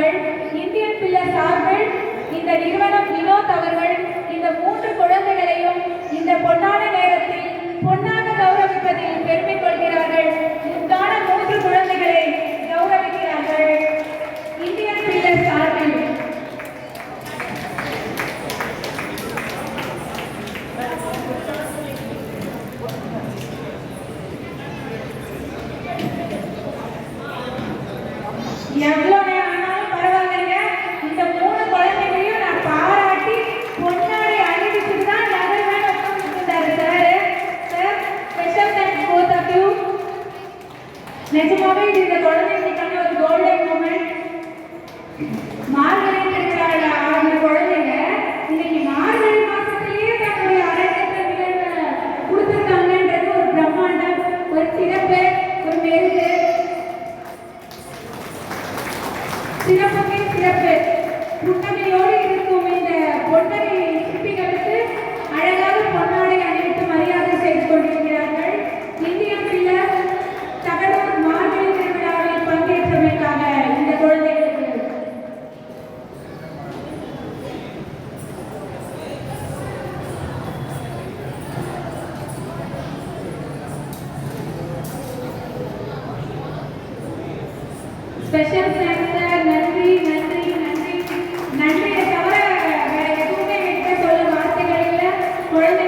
அவர்கள் Indian pillar சார்பில் இந்த நிறுவனம் வினோத் அவர்கள் இந்த மூன்று குழந்தைகளையும் இந்த பொன்னான நேரத்தில் பொன்னாக கௌரவிப்பதில் பெருமை கொள்கிறார்கள். முத்தான மூன்று குழந்தைகளை கௌரவிக்கிறார்கள். இந்தியன் பில்லர் சார்பில். எவ்வளோ நிஜமாவே இது இந்த குழந்தைங்களுக்கான ஒரு கோல்டன் மூமெண்ட் மார்கழி திருவிழாவில் ஆடின குழந்தைங்க இன்னைக்கு மார்கழி மாசத்திலேயே தன்னுடைய அரங்கேற்ற கொடுத்துருக்காங்கன்றது ஒரு பிரம்மாண்டம் ஒரு சிறப்பு ஒரு மெருகு. சிறப்புக்கு ஸ்பெஷல் தேங்க்ஸ் சார் நன்றி நன்றி நன்றி. நன்றியை தவிர வேற எதுவுமே என்கிட்ட சொல்ல வார்த்தைகள் இல்லை. குழந்தை